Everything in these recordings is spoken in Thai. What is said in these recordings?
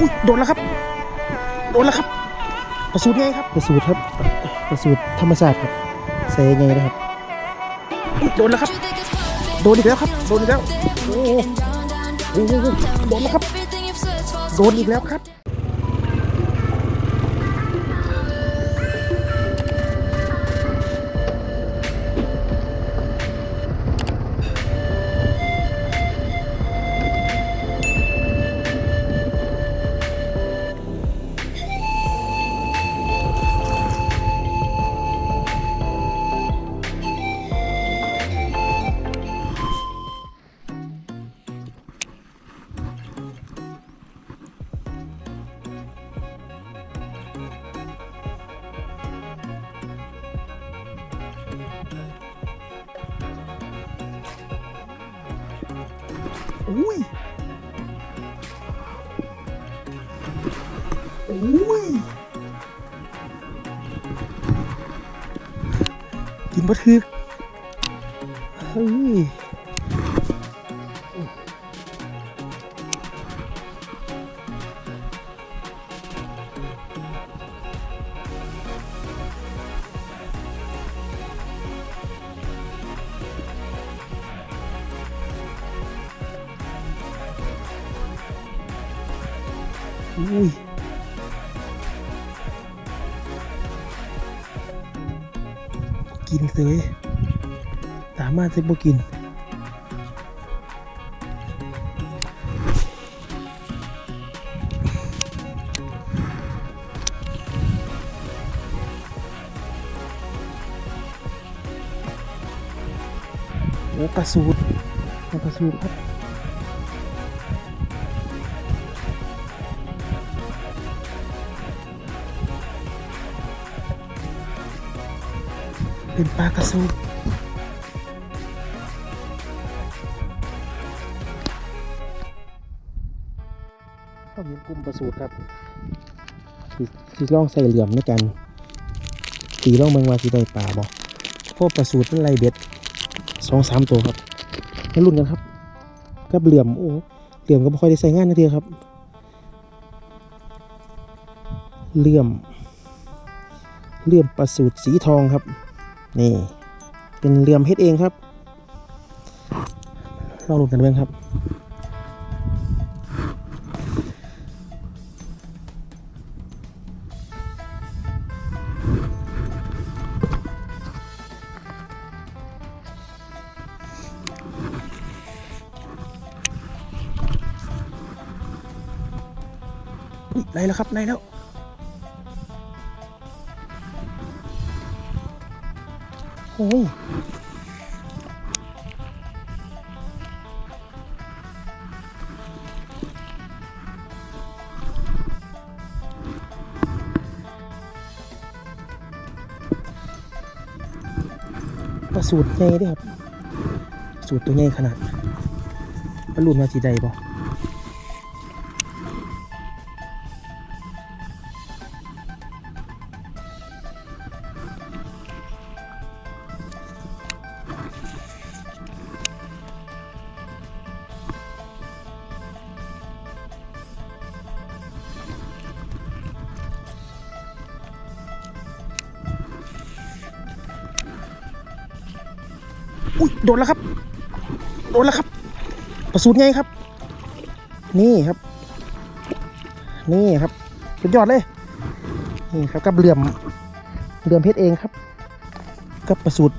อุ้ยโดนแล้วครับ โดนแล้วครับ ประสูตรไงครับ ประสูตรครับ ประสูตรธรรมชาติครับใส่ไงนะครับอุ๊ยโดนแล้วครับ โดนอีกแล้วครับ โดนอีกแล้ว โอ้โหโอ้โหโดนแล้วครับ โดนอีกแล้วครับ อุ้ยอุ้ยกินบ่ถือเฮ้ย อุ้ยกินเลยสามารถจะบกินโอ้ปลาสูตรปลาสูตรครับ เป็นปลากระสูดเขาเห็นกลุ่มประสูตรครับสิสิลองใส่เหลี่ยมในกันตีลองเบิ่งว่าสิได้ปลาบ่เพราะประสูตรเป็นไรเบ็ดสองสามตัวครับมาลุ้นกันครับกับเหลี่ยมโอ้เหลี่ยมก็ไม่ค่อยได้ใส่งานนะเทียครับ เหลี่ยม เหลี่ยมประสูตรสีทองครับ นี่เป็นเหลี่ยมเฮ็ดเองครับลองดูกันเบ้างครับ ได้แล้วครับ ได้แล้ว อ้ยปลาสูตรใหญ่ด้วยครับ สูตรตัวใหญ่ขนาดปลาลุ่นมาสีใดบ่ อุ้ยโดนแล้วครับ โดนแล้วครับ ประสูตรไงครับ นี่ครับ นี่ครับสุดยอดเลย นี่ครับกับเหลื่อมเหลื่อมเพชรเองครับ กับประสูตร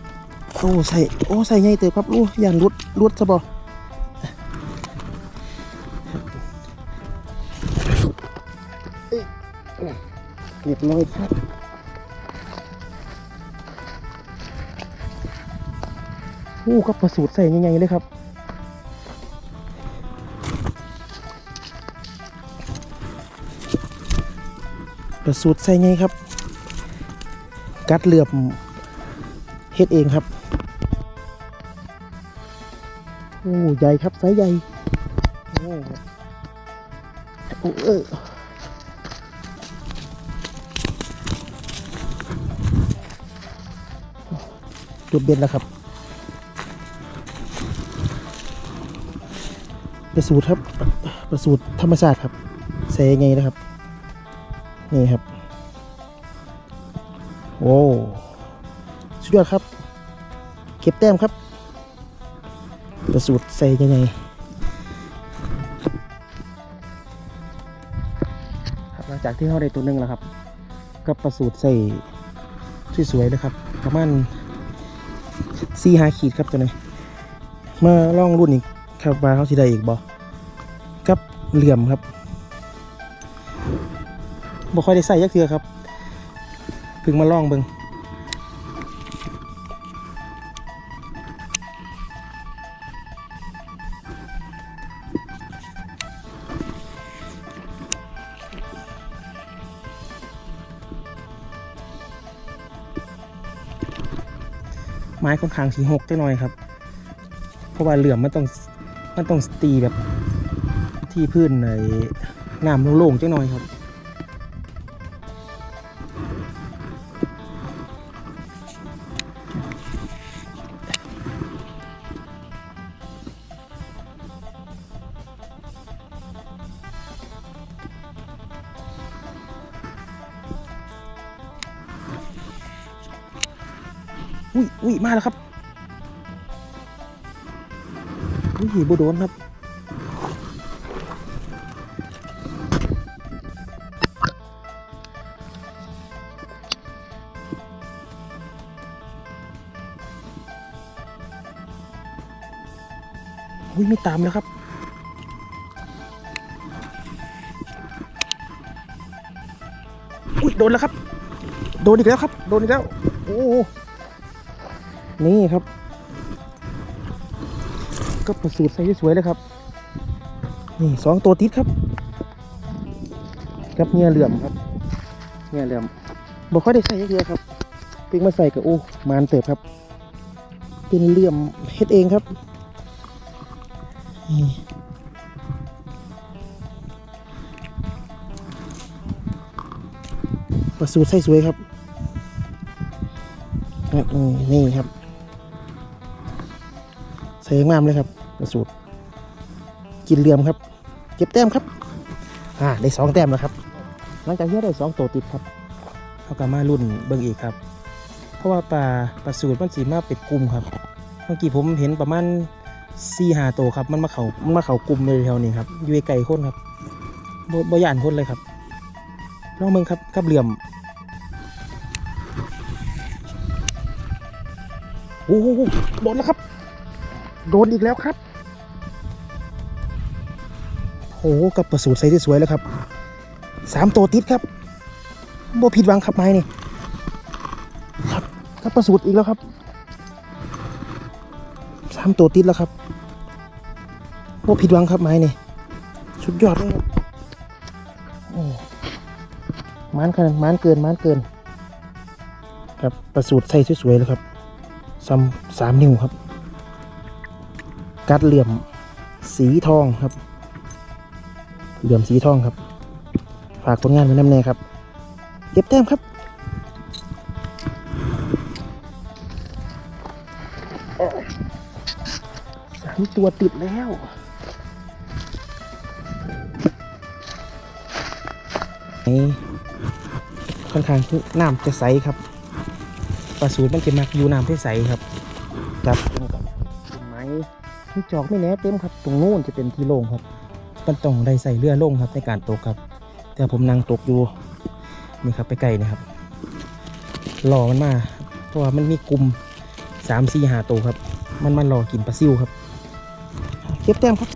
โอ้ใส่โอ้ใส่ไงเติบครับโอ้ยานรุดรุดซะบอเรียบร้อยครับ อ้ก็ประสูตรใส่ยังไงเลยครับประสูตรใส่ไงครับ กัดเหลือบเฮ็ดเองครับโอ้ใหญ่ครับไซส์ใหญ่โอ้โอ้เออจุดเบ็ดแล้วครับ ประสูตรครับประสูตรธรรมชาติครับใส่ยังไงนะครับ นี่ครับโอ้สุดยอดครับ เก็บแต้มครับประสูตรใส่ยังไงครับหลังจากที่เขาได้ตัวหนึ่งแล้วครับ ก็ประสูตรใส่สวยๆเลยครับ ประมาณสี่หาขีดครับตัวนี้มาลองรุ่นอีก ครับว่าเขาสิได้อีกบ่กับเหลี่ยมครับบ่ค่อยได้ใส่ยักเทือครับเพิ่งมาลองเบิงไม้ค่อนข้างสีหกจังหน่อยครับ เพราะว่าเหลื่อมมันต้อง มันต้องตีแบบที่พื้นในน้ำโล่งๆจังหน่อยครับอุ้ยอุ้ยมาแล้วครับ อุ้ยบูโดนครับอุ้ยไม่ตามแล้วครับอุ้ยโดนแล้วครับ โดนอีกแล้วครับ โดนอีกแล้ว โอ้โหนี่ครับ ก็ประสูตรใส่สวยเลยครับ นี่สองตัวติดครับกับเงียเหลื่อมครับเงียเหลื่อมบอกค่อยได้ใส่เยอะครับเพิ่งมาใส่กับโอ้มานเติบครับ เป็นเหลื่อมเฮ็ดเองครับนี่ประสูตรใส่สวยครับครับนี่ครับ ใส่งามเลยครับประสูตรกินเหลี่ยมครับ เก็บแต้มครับ อ่าได้สองแต้มแล้วครับ หลังจากที่ได้สองตัวติดครับเขาก็มารุ่นเบิ่งอีกครับ เพราะว่าปลาปลาสูตรมันสีมาเป็นกลุ่มครับ เมื่อกี้ผมเห็นประมาณสี่หาตัวครับ มันมาเขามันมาเขากลุ่มเลยแถวนี้ครับอยู่ไกลๆคนครับบ่บ่ย่านคนเลยครับลองเบิ่งครับกับเหลี่ยมโอ้โหโดนแล้วครับ โดนอีกแล้วครับโอ้โหกับประสูตรใส่ที่สวยแล้วครับสามตัวติดครับบ่ผิดหวังครับไม้นี่ครับกับประสูตรอีกแล้วครับสามตัวติดแล้วครับบ่ผิดหวังครับไม้นี่สุดยอดเลยครับโอ้มานขนาดมานเกินมานเกิน ครับประสูตรใส่สวยๆแล้วครับซ้ำสามนิ้วครับ กัดเหลี่ยมสีทองครับ เหลี่ยมสีทองครับ ฝากผลงานไว้น้ำแน่ครับ เก็บแต้มครับสามตัวติดแล้วนี่ค่อนข้างที่น้ำจะใสครับปลาสูตรมันจะมักอยู่น้ำที่ใสครับจับตรงกับต้นไม้ ที่จอกไม่แน่เต็มครับ ตรงนู้นจะเป็นที่โล่งครับมันต้องได้ใส่เรือล่งครับในการตกครับ แต่ผมนั่งตกอยู่นี่ครับไปไกลนะครับรอมันมาเพราะว่ามันมีกลุ่มสามสี่หาตัวครับ มันมันรอกินปลาซิวครับเก็บแต้มครับ